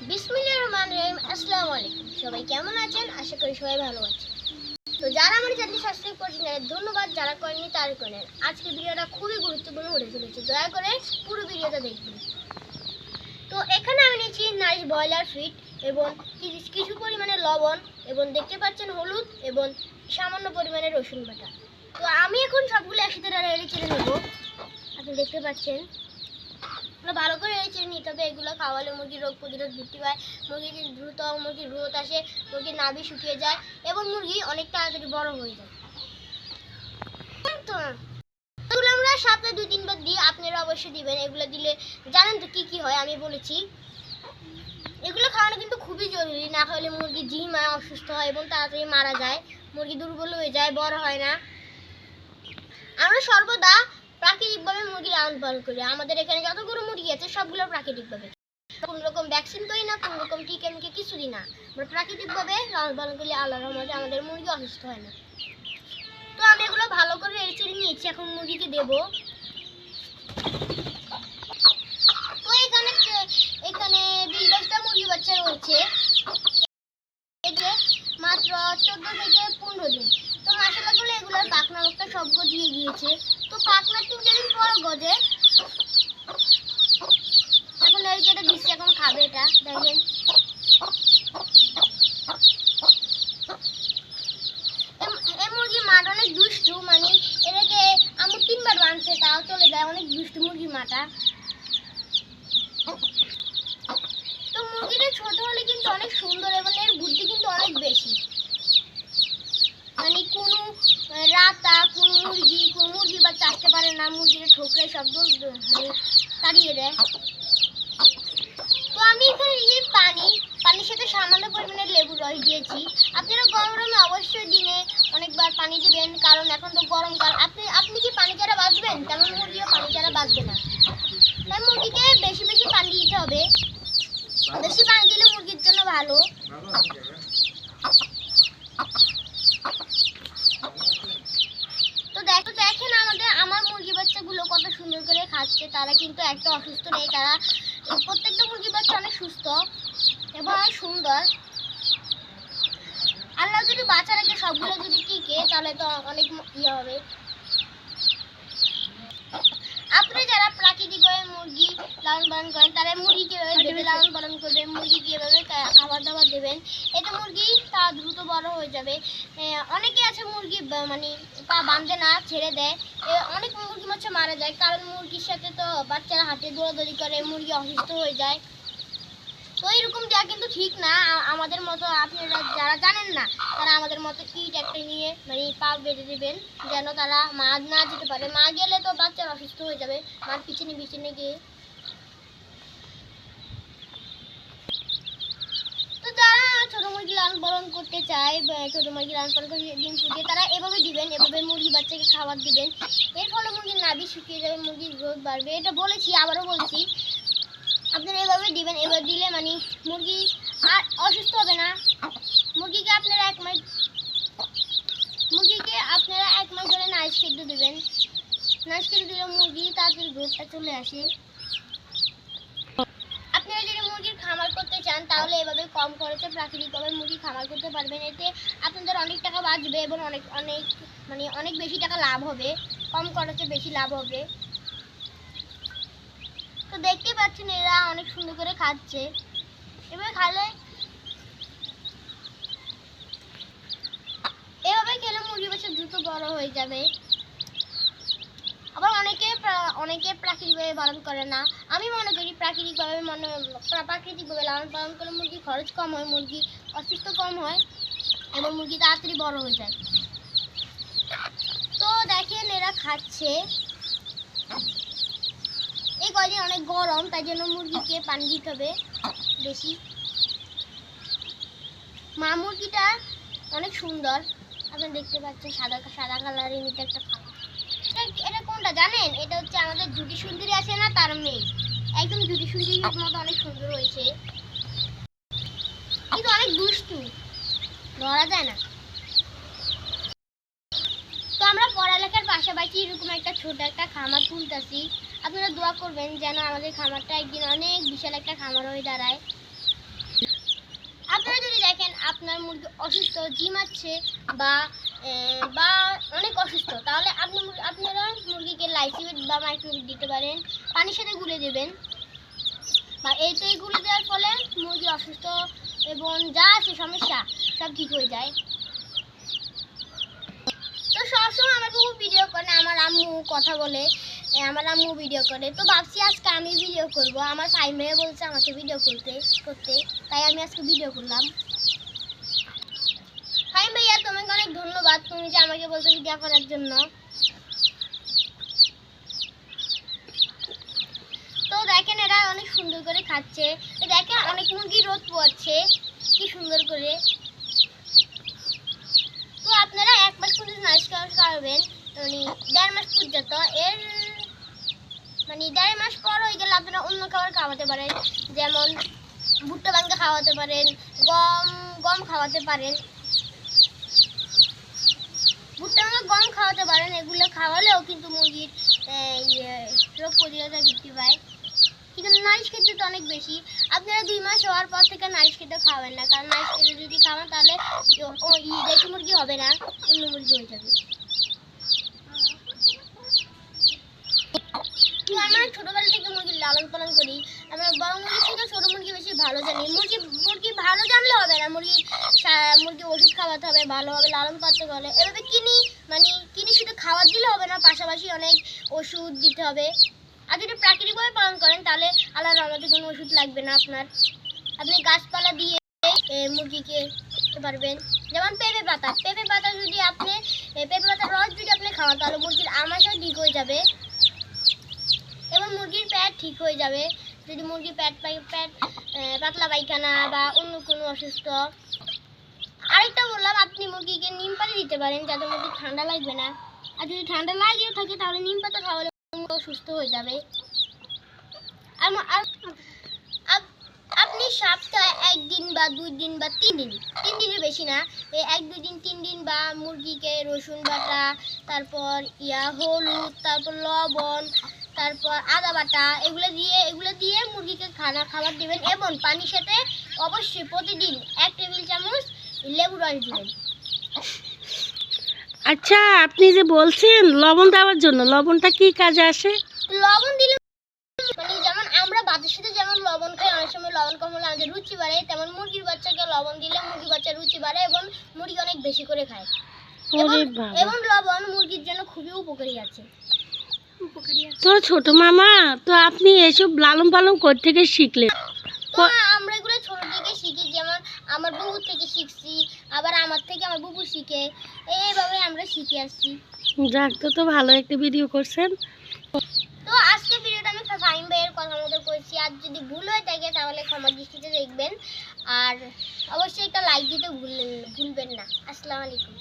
বিসমিল্লাহির রহমানির রহিম সবাই কেমন আছেন? আশা করি সবাই তো যারা আমার ধন্যবাদ। যারা করেননি, তার করেন। আজকে ভিডিওটা খুবই গুরুত্বপূর্ণ চলেছে। দয়া করে পুরো তো এখানে আমি এবং কিছু- পরিমাণে লবণ এবং দেখতে পাচ্ছেন হলুদ এবং সামান্য পরিমাণে রসুন বাটা। তো আমি এখন সবগুলো একসাথে আপনি দেখতে পাচ্ছেন ভালো করে চিনি নিতে হবে এগুলো খাওয়ালে মুরগির রোগ প্রতিরোধ বৃদ্ধি পায়। মুরগির দ্রুত মুরগির গ্রোথ আসে, মুরগির নাভি শুকিয়ে যায় এবং মুরগি অনেক তাড়াতাড়ি বড় হয়ে যায়। এগুলো আমরা সপ্তাহে দুই, তিনবার দিই, আপনারা অবশ্যই দিবেন। এগুলো দিলে জানেন তো কি কি হয়, আমি বলেছি। এগুলো খাওয়ানো কিন্তু খুবই জরুরি, না খাওয়ালে মুরগি জিমায় অসুস্থ হয় এবং তাড়াতাড়ি মারা যায়, মুরগি দুর্বল হয়ে যায়, বড় হয় না। আমরা সর্বদা প্রাকৃতিকভাবে মুরগি লালন পালন করি। আমাদের এখানে যতগুলো মুরগি আছে, সবগুলো প্রাকৃতিকভাবে কোনো রকম ভ্যাকসিন করি না, কোনো রকম টিকা মিকে কিছু দিই না। আমরা প্রাকৃতিকভাবে লালন পালন করলে আল্লাহর রহমতে আমাদের মুরগি অসুস্থ হয় না। তো আমি এগুলো ভালো করে এড়িয়ে নিয়েছি, এখন মুরগিকে দেবো। তো এখানে এখানে মুরগি বাচ্চা রয়েছে। মাত্র চোদ্দ থেকে পনেরো দিন। তো মাসালা করলে এগুলোর পাখনা মুখটা সব গজিয়ে গিয়েছে। তো পাখনা তিন চার দিন পর গজে। এখন এর কেটে দিচ্ছি, এখন খাবে এটা দেখেন এই মুরগির মাটা অনেক দুষ্টু মানে এটাকে আমার তিনবার বানছে, তাও চলে যায়, অনেক দুষ্টু মুরগির মাটা তো মুরগিটা ছোট হলে কিন্তু অনেক সুন্দর এবং এর বুদ্ধি কিন্তু অনেক বেশি মানে কোনো আহ, রাতা কোনো মুরগি মুরগি বা চাষতে পারে না মুরগিটা ঠোকরে দৌড় মানে তাড়িয়ে দেয়। তো আমি এখানে এই পানি, পানির সাথে সামান্য পরিমাণে লেবু রস দিয়েছি। আপনারা গরমে অবশ্যই দিনে অনেকবার পানি দিবেন, কারণ এখন তো গরমকাল আপনি আপনি কি পানি ছাড়া বাঁচবেন? তেমন মুরগিও পানি ছাড়া বাঁচবে না। তাই মুরগিকে বেশি বেশি পানি দিতে হবে। বেশি পানি দিলে মুরগির জন্য ভালো তো দেখো দেখেন আমাদের আমার মুরগি বাচ্চাগুলো কত সুন্দর করে খাচ্ছে, তারা কিন্তু একটা অসুস্থ নেই, তারা প্রত্যেকটা মুরগি বাচ্চা অনেক সুস্থ এবং অনেক সুন্দর। আল্লাহ যদি বাচ্চা রাখে সবগুলো যদি টিকে, তাহলে তো অনেক ইয়ে হবে। আপনি যারা প্রাকৃতিক মুরগি লালন পালন করেন, তারা মুরগি লালন পালন করবেন, মুরগি কীভাবে কা- খাবার দাবার দেবেন। এতে মুরগি তা দ্রুত বড় হয়ে যাবে। অনেকে আছে মুরগি মানে পা বাঁধে না, ছেড়ে দেয়। অনেক মুরগি মাছে মারা যায়, কারণ মুরগির সাথে তো বাচ্চারা হাতে দৌড়াদৌড়ি করে, মুরগি অসুস্থ হয়ে যায়। তো এরকম দেওয়া কিন্তু ঠিক না। আমাদের মতো আপনারা যারা জানেন না, তারা আমাদের মতো কিট একটা নিয়ে মানে পা বেঁধে দেবেন, যেন তারা মা না যেতে পারে। মা গেলে তো বাচ্চারা অসুস্থ হয়ে যাবে। মার পিছনে পিছনে গিয়ে তো যারা ছোট মুরগি লালন পালন করতে চায় ছোট মুরগি লালন পালন করে ডিম ফুটিয়ে তারা এভাবে দিবেন, এভাবে মুরগি বাচ্চাকে খাবার দিবেন। এর ফলে মুরগির নাভি শুকিয়ে যাবে, মুরগির গ্রোথ বাড়বে। এটা বলেছি, আবারও বলছি। আপনারা এভাবে দিবেন এবার দিলে মানে মুরগি আর অসুস্থ হবে না। মুরগিকে আপনারা এক মাস, মুরগিকে আপনারা এক মাস ধরে নাইস খেতে দেবেন। নাইস খেতে দিলে মুরগি তাড়াতাড়ি গ্রোথটা চলে আসে আপনারা যদি মুরগির খামার করতে চান তাহলে এভাবে কম খরচে প্রাকৃতিকভাবে মুরগি খামার করতে পারবেন। এতে আপনাদের অনেক টাকা বাঁচবে এবং অনেক অনেক মানে অনেক বেশি টাকা লাভ হবে। কম খরচে বেশি লাভ হবে। তো দেখতেই পাচ্ছেন এরা অনেক সুন্দর করে খাচ্ছে। এবার খালে এভাবে খেলে মুরগি বাচ্চা দ্রুত বড় হয়ে যাবে। আবার অনেকে অনেকে প্রাকৃতিকভাবে পালন করে না। আমি মনে করি প্রাকৃতিকভাবে মনে, প্রা- প্রাকৃতিকভাবে লালন পালন করলে মুরগি খরচ কম হয়, মুরগি অসুস্থ কম হয় এবং মুরগি তাড়াতাড়ি বড় হয়ে যায়। তো দেখেন এরা খাচ্ছে। এই কদিন অনেক গরম, তাই জন্য মুরগিকে পানি দিতে হবে বেশি। মা, মুরগিটা অনেক সুন্দর। আপনি দেখতে পাচ্ছেন সাদা সাদা কালারের নিতে একটা এটা এটা কোনটা জানেন? এটা হচ্ছে আমাদের জুটি সুন্দরী আছে না তার মেয়ে। একদম জুটি সুন্দরীর মতো অনেক সুন্দর হয়েছে। কিন্তু অনেক দুষ্টু। ধরা যায় না। তো আমরা পড়ালেখার পাশাপাশি এরকম একটা ছোট একটা খামার তুলতেছি আপনারা দোয়া করবেন যেন আমাদের খামারটা একদিন অনেক বিশাল একটা খামার হয়ে দাঁড়ায়। আপনারা যদি দেখেন আপনার মুরগি অসুস্থ জিমাচ্ছে বা বা অনেক অসুস্থ, তাহলে আপনি আপনারা মুরগিকে লাইসিউড বা মাইক্রোবিট দিতে পারেন, পানির সাথে গুলে দেবেন। বা এইতে গুলে দেওয়ার ফলে মুরগি অসুস্থ এবং যা আছে সমস্যা, সব ঠিক হয়ে যায়। তো সবসময় আমার বাবু ভিডিও করে, আমার আম্মু কথা বলে আমার আম্মু ভিডিও করে। তো ভাবছি আজকে আমি ভিডিও করব, আমার ভাই মেয়ে বলছে আমাকে ভিডিও করতে করতে, তাই আমি আজকে ভিডিও করলাম ভাই ভাইয়া তোমাকে অনেক ধন্যবাদ তুমি যে আমাকে বলছো ভিডিও করার জন্য। তো দেখেন এরা অনেক সুন্দর করে খাচ্ছে। দেখেন অনেক মুরগি রোদ পড়ছে। কি সুন্দর করে। তো আপনারা এক মাস পর্যন্ত নাইস খাওয়াবেন মানে দেড় মাস পর্যন্ত। এর মানে দেড় মাস পর হয়ে গেলে আপনারা অন্য খাবার খাওয়াতে পারেন। যেমন ভুট্টা ভাঙ্গা খাওয়াতে পারেন, গম গম খাওয়াতে পারেন ভুট্টা ভাঙ্গা গম খাওয়াতে পারেন এগুলো খাওয়ালেও কিন্তু মুরগির ইয়ে, রোগ প্রতিরোধক বৃদ্ধি পায়। কিন্তু নারিশ খেতে তো অনেক বেশি। আপনারা দুই মাস হওয়ার পর থেকে নারিশ খেতে খাবেন না কারণ নারিশ খেতে যদি খাওয়ান তাহলে দেশি মুরগি হবে না অন্য মুরগি হয়ে যাবে। আমরা ছোটবেলা থেকে মুরগি লালন পালন করি। আমরা বড় মুরগি থেকে ছোট মুরগি বেশি ভালো জানি। মুরগি মুরগি ভালো জানলে হবে না মুরগি মুরগি ওষুধ খাওয়াতে হবে ভালোভাবে লালন পালতে হবে এভাবে কিনি খাবার দিলে হবে না, পাশাপাশি অনেক ওষুধ দিতে হবে। আর যদি প্রাকৃতিকভাবে পালন করেন, তাহলে আল্লাহ রহমতে কোনো ওষুধ লাগবে না আপনার। আপনি গাছপালা দিয়ে মুরগিকে পারবেন। যেমন পেঁপে পাতা। পেঁপে পাতা যদি আপনি পেঁপে পাতার রস যদি আপনি খাওয়ান, তাহলে মুরগির আমাশয় ঠিক হয়ে যাবে। এবং মুরগির পেট ঠিক হয়ে যাবে। যদি মুরগির প্যাট পেট পাতলা পায়খানা বা অন্য কোনো অসুস্থ। আরেকটা বললাম, আপনি মুরগিকে নিম পাতা দিতে পারেন, যাতে মুরগি ঠান্ডা লাগবে না। আর যদি ঠান্ডা লাগিয়ে থাকে, তাহলে নিম পাতা খাওয়ালে সুস্থ হয়ে যাবে। আর আপ- আপনি সপ্তাহে একদিন বা দুই দিন বা তিন দিন, তিন দিনের বেশি না এই এক, দুই দিন, তিন দিন বা মুরগিকে রসুন বাটা, তারপর ইয়া হলুদ, তারপর লবণ, তারপর আদা বাটা, এগুলো দিয়ে এগুলো দিয়ে মুরগিকে খানা খাবার দেবেন। এবং পানির সাথে অবশ্যই প্রতিদিন এক টেবিল চামচ লেবু রস দিবেন। আচ্ছা আপনি যে বলছেন লবণ দেওয়ার জন্য লবণটা কি কাজে আসে? লবণ দিলে মানে যেমন আমরা ভাতের সাথে যেমন লবণ খাই অনেক সময় লবণ কম হলে আমাদের রুচি বাড়ে তেমন মুরগির বাচ্চাকে লবণ দিলে মুরগির বাচ্চার রুচি বাড়ে এবং মুরগি অনেক বেশি করে খায়। এবং লবণ মুরগির জন্য খুবই উপকারী আছে। তো ছোট মামা তো আপনি এসব লালন পালন করতে থেকে শিখলেন। তো আমরা এগুলো ছোট থেকে শিখি যেমন আমার বুবুর থেকে শিখছি আবার আমার থেকে আমার বুবু শিখে। এইভাবে আমরা শিখে আসছি। যাক তো তো ভালো একটা ভিডিও করছেন। তো আজকে ভিডিওটা আমি ফাইন ভাইয়ের কথা মতো করেছি। আর যদি ভুল হয়ে থাকে তাহলে ক্ষমা দৃষ্টিতে দেখবেন। আর অবশ্যই একটা লাইক দিতে ভুলবেন ভুলবেন না। আসসালামু আলাইকুম।